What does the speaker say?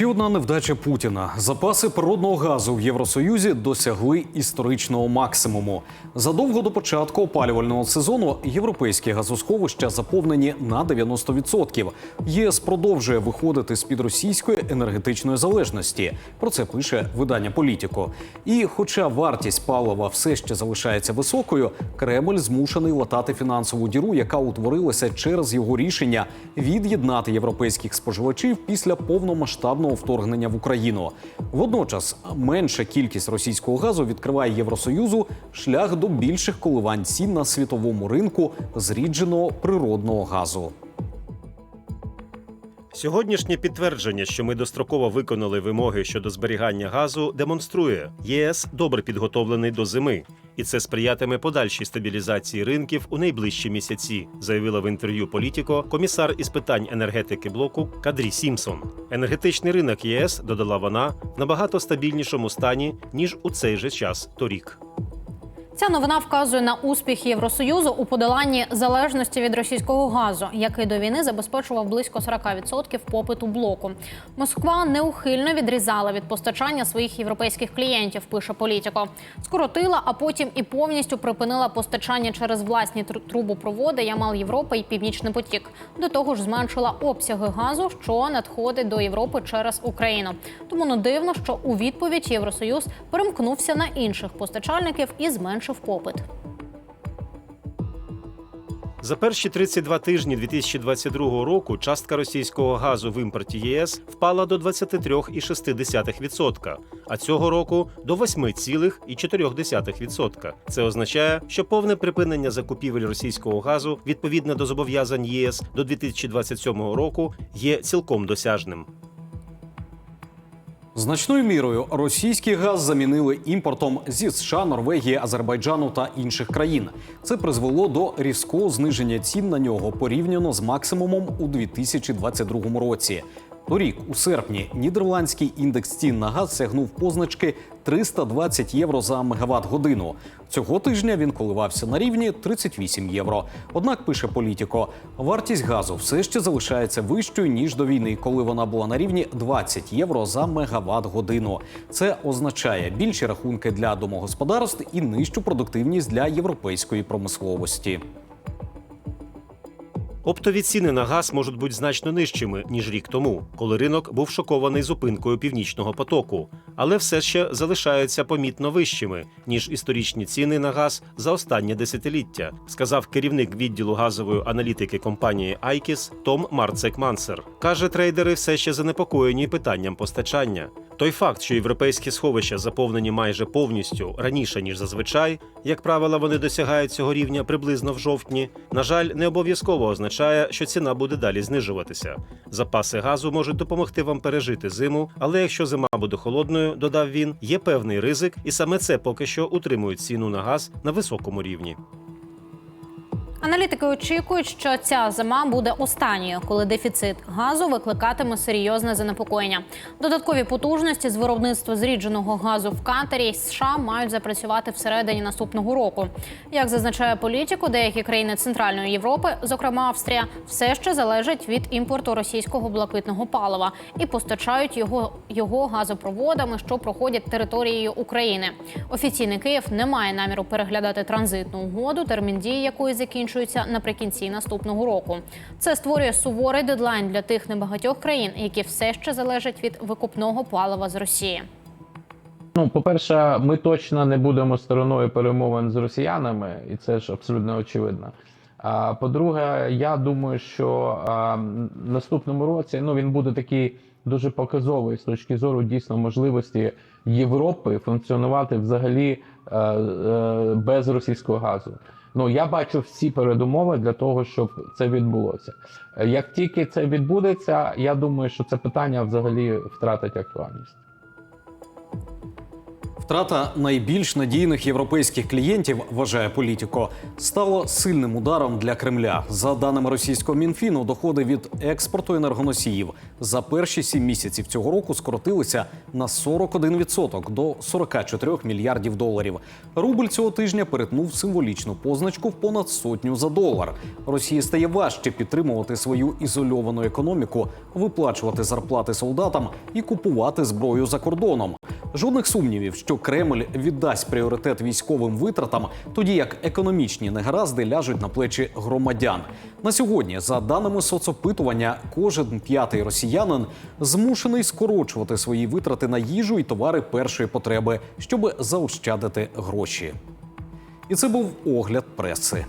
Ще одна невдача Путіна. Запаси природного газу в Євросоюзі досягли історичного максимуму. Задовго до початку опалювального сезону європейські газосховища заповнені на 90%. ЄС продовжує виходити з під російської енергетичної залежності. Про це пише видання Політіко. І, хоча вартість палива все ще залишається високою, Кремль змушений латати фінансову діру, яка утворилася через його рішення від'єднати європейських споживачів після повномасштабного вторгнення в Україну. Водночас менша кількість російського газу відкриває Євросоюзу шлях до більших коливань цін на світовому ринку зрідженого природного газу. Сьогоднішнє підтвердження, що ми достроково виконали вимоги щодо зберігання газу, демонструє, ЄС добре підготовлений до зими, і це сприятиме подальшій стабілізації ринків у найближчі місяці, заявила в інтерв'ю Політіко комісар із питань енергетики блоку Кадрі Сімсон. Енергетичний ринок ЄС додала вона в набагато стабільнішому стані ніж у цей же час торік. Ця новина вказує на успіх Євросоюзу у подоланні залежності від російського газу, який до війни забезпечував близько 40% попиту блоку. Москва неухильно відрізала від постачання своїх європейських клієнтів. Пише політико. Скоротила, а потім і повністю припинила постачання через власні трубопроводи Ямал Європа і Північний потік. До того ж, зменшила обсяги газу, що надходить до Європи через Україну. Тому не дивно, що у відповідь Євросоюз перемкнувся на інших постачальників і зменшив попит. За перші 32 тижні 2022 року частка російського газу в імпорті ЄС впала до 23,6%, а цього року до 8,4%. Це означає, що повне припинення закупівель російського газу відповідно до зобов'язань ЄС до 2027 року є цілком досяжним. Значною мірою російський газ замінили імпортом зі США, Норвегії, Азербайджану та інших країн. Це призвело до різкого зниження цін на нього порівняно з максимумом у 2022 році. Торік, у серпні, нідерландський індекс цін на газ сягнув позначки 320 євро за мегаватт годину. Цього тижня він коливався на рівні 38 євро. Однак пише політико, вартість газу все ще залишається вищою ніж до війни, коли вона була на рівні 20 євро за мегаватт годину. Це означає більші рахунки для домогосподарств і нижчу продуктивність для європейської промисловості. Оптові ціни на газ можуть бути значно нижчими ніж рік тому, коли ринок був шокований зупинкою північного потоку, але все ще залишаються помітно вищими ніж історичні ціни на газ за останнє десятиліття, сказав керівник відділу газової аналітики компанії Айкіс Том Марцек Мансер. каже, трейдери все ще занепокоєні питанням постачання. Той факт, що європейські сховища заповнені майже повністю раніше ніж зазвичай, як правило, вони досягають цього рівня приблизно в жовтні. На жаль, не обов'язково означає, що ціна буде далі знижуватися. Запаси газу можуть допомогти вам пережити зиму, але якщо зима буде холодною, додав він, є певний ризик, і саме це поки що утримує ціну на газ на високому рівні. Аналітики очікують, що ця зима буде останньою, коли дефіцит газу викликатиме серйозне занепокоєння. Додаткові потужності з виробництва зрідженого газу в Катарі США мають запрацювати всередині наступного року. Як зазначає політику, деякі країни Центральної Європи, зокрема Австрія, все ще залежать від імпорту російського блакитного палива і постачають його, його газопроводами, що проходять територією України. Офіційний Київ не має наміру переглядати транзитну угоду, термін дії якої закінчується наприкінці наступного року. Це створює суворий дедлайн для тих небагатьох країн, які все ще залежать від викупного палива з Росії. Ну, по-перше, ми точно не будемо стороною перемовин з росіянами, і це ж абсолютно очевидно. А по-друге, я думаю, що а, наступному році ну він буде такий дуже показовий з точки зору дійсно можливості Європи функціонувати взагалі е, е, без російського газу. Ну я бачу всі передумови для того, щоб це відбулося. Е, Як тільки це відбудеться, я думаю, що це питання взагалі втратить актуальність. Втрата найбільш надійних європейських клієнтів, вважає політико, стало сильним ударом для Кремля. За даними російського мінфіну, доходи від експорту енергоносіїв за перші сім місяців цього року скоротилися на 41% до 44 мільярдів доларів. Рубль цього тижня перетнув символічну позначку в понад сотню за долар. Росії стає важче підтримувати свою ізольовану економіку, виплачувати зарплати солдатам і купувати зброю за кордоном. Жодних сумнівів, що Кремль віддасть пріоритет військовим витратам, тоді як економічні негаразди ляжуть на плечі громадян. На сьогодні, за даними соцопитування, кожен п'ятий росіянин змушений скорочувати свої витрати на їжу і товари першої потреби, щоб заощадити гроші. І це був огляд преси.